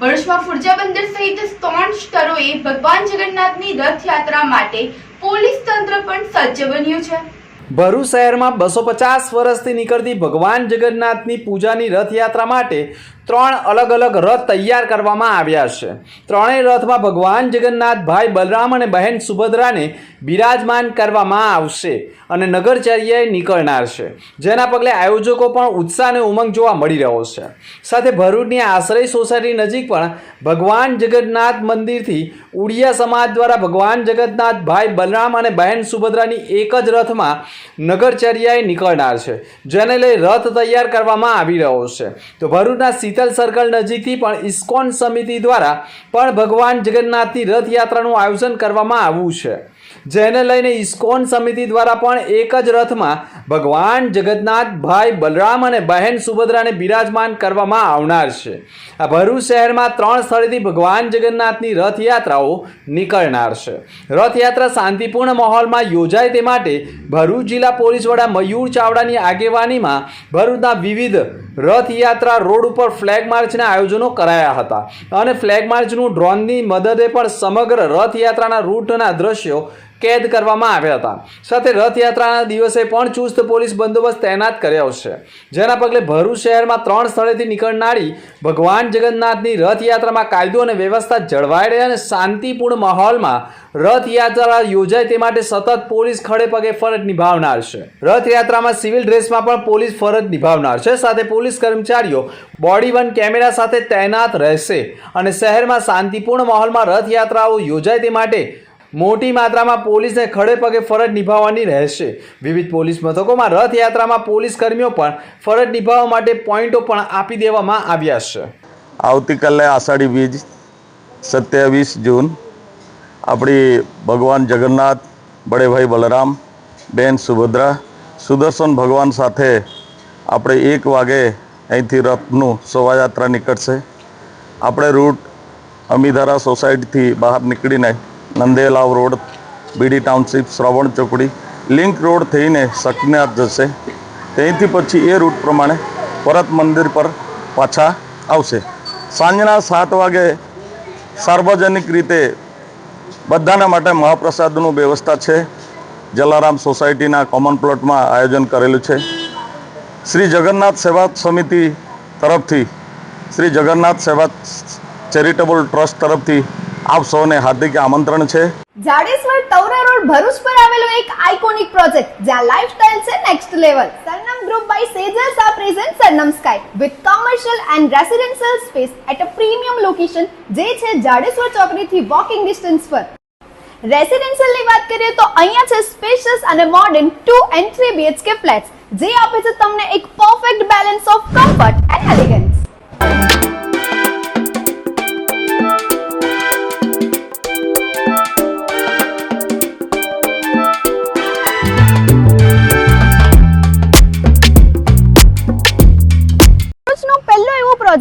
વર્ષમાં ફુરજા બંદર સહિત ત્રણ સ્થળોએ ભગવાન જગન્નાથની રથયાત્રા માટે પોલીસ તંત્ર પણ સજ્જ બન્યું છે. ભરૂચ શહેરમાં બસો પચાસ વર્ષથી નીકળતી ભગવાન જગન્નાથની પૂજાની રથયાત્રા માટે ત્રણ અલગ અલગ રથ તૈયાર કરવામાં આવ્યા છે. ત્રણેય રથમાં ભગવાન જગન્નાથ ભાઈ બલરામ અને બહેન સુભદ્રાને બિરાજમાન કરવામાં આવશે અને નગરચર્યાએ નીકળનાર છે. જેના પગલે આયોજકો પણ ઉત્સાહ અને ઉમંગ જોવા મળી રહ્યો છે. સાથે ભરૂચની આશ્રય સોસાયટી નજીક પણ ભગવાન જગન્નાથ મંદિરથી ઉડિયા સમાજ દ્વારા ભગવાન જગન્નાથ ભાઈ બલરામ અને બહેન સુભદ્રાની એક જ રથમાં નગરચર્યાએ નીકળનાર છે. જેને લઈ રથ તૈયાર કરવામાં આવી રહ્યો છે. તો ભરૂચના શીતલ સર્કલ નજીકથી પણ ઇસ્કોન સમિતિ દ્વારા પણ ભગવાન જગન્નાથની રથયાત્રાનું આયોજન કરવામાં આવ્યું છે. જેને લઈને ઇસ્કોન સમિતિ દ્વારા પણ એક જ રથમાં ભગવાન જગન્નાથ, ભાઈ બલરામ અને બહેન સુભદ્રાને બિરાજમાન કરવામાં આવનાર છે. આ ભરૂચ શહેરમાં ત્રણ સ્થળેથી ભગવાન જગન્નાથની રથયાત્રાઓ નીકળનાર છે. રથયાત્રા શાંતિપૂર્ણ માહોલમાં યોજાય તે માટે ભરૂચ જિલ્લા પોલીસ વડા મયુર ચાવડાની આગેવાનીમાં ભરૂચના વિવિધ રથયાત્રા રોડ ઉપર ફ્લેગ માર્ચના આયોજનો કરાયા હતા. અને ફ્લેગ માર્ચનું ડ્રોનની મદદે પણ સમગ્ર રથયાત્રાના રૂટના દ્રશ્યો કેદ કરવામાં આવ્યા હતા. સાથે રથયાત્રાના દિવસે પણ ચુસ્ત પોલીસ બંદોબસ્ત તૈનાત કર્યો છે. જેના પગલે ભરૂચ શહેરમાં ત્રણ સ્થળેથી નીકળનારી ભગવાન જગન્નાથની રથયાત્રામાં કાયદો અને વ્યવસ્થા જળવાઈ રહે અને શાંતિપૂર્ણ માહોલમાં રથયાત્રા યોજાય તે માટે સતત પોલીસ ખડે પગે ફરજ નિભાવનાર છે. રથયાત્રામાં સિવિલ ડ્રેસમાં પણ પોલીસ ફરજ નિભાવનાર છે. સાથે પોલીસ કર્મચારીઓ બોડી વન કેમેરા સાથે તૈનાત રહેશે અને શહેરમાં શાંતિપૂર્ણ માહોલમાં રથયાત્રાઓ યોજાય તે માટે મોટી માત્રામાં પોલીસને ખડે પગે ફરજ નિભાવવાની રહેશે. વિવિધ પોલીસ મથકોમાં રથયાત્રામાં પોલીસ કર્મીઓ પણ ફરજ નિભાવવા માટે પોઈન્ટો પણ આપી દેવામાં આવ્યા છે. આવતીકાલે આષાઢી બીજ, સત્યાવીસ જૂન, આપણી ભગવાન જગન્નાથ, બળેભાઈ બલરામ, બેન સુભદ્રા, સુદર્શન ભગવાન સાથે આપણે એક વાગે અહીંથી રથનું શોભાયાત્રા નીકળશે. આપણે રૂટ અમીધારા સોસાયટીથી બહાર નીકળીને Nandelav road BD township Shravan ચોકડી લિંક રોડ થઈને શકનાથ જશે. ત્યાંથી પછી એ રૂટ પ્રમાણે પરત મંદિર પર પાછા આવશે. સાંજના સાત વાગે સાર્વજનિક રીતે બધાના માટે મહાપ્રસાદનું વ્યવસ્થા છે. જલારામ સોસાયટીના કોમન પ્લોટમાં આયોજન કરેલું છે. શ્રી જગન્નાથ સેવા સમિતિ તરફથી, શ્રી જગન્નાથ સેવા ચેરિટેબલ ટ્રસ્ટ તરફથી આપ સૌને હાર્દિક આમંત્રણ છે. જાડેશ્વર તવરા રોડ ભરૂચ પર આવેલો એક આઇકોનિક પ્રોજેક્ટ જ્યાં લાઇફસ્ટાઇલ છે next level Sarnam group by સેજર્સ આ present Sarnam sky with commercial and residential space at a premium location જે છે જાડેશ્વર ચોકડીથી વોકિંગ ડિસ્ટન્સ પર. રેસિડેન્શિયલની વાત કરીએ તો અહીંયા છે સ્પેશિયસ અને modern two and three BHK flats જે આપે છે તમને એક perfect balance of comfort and elegance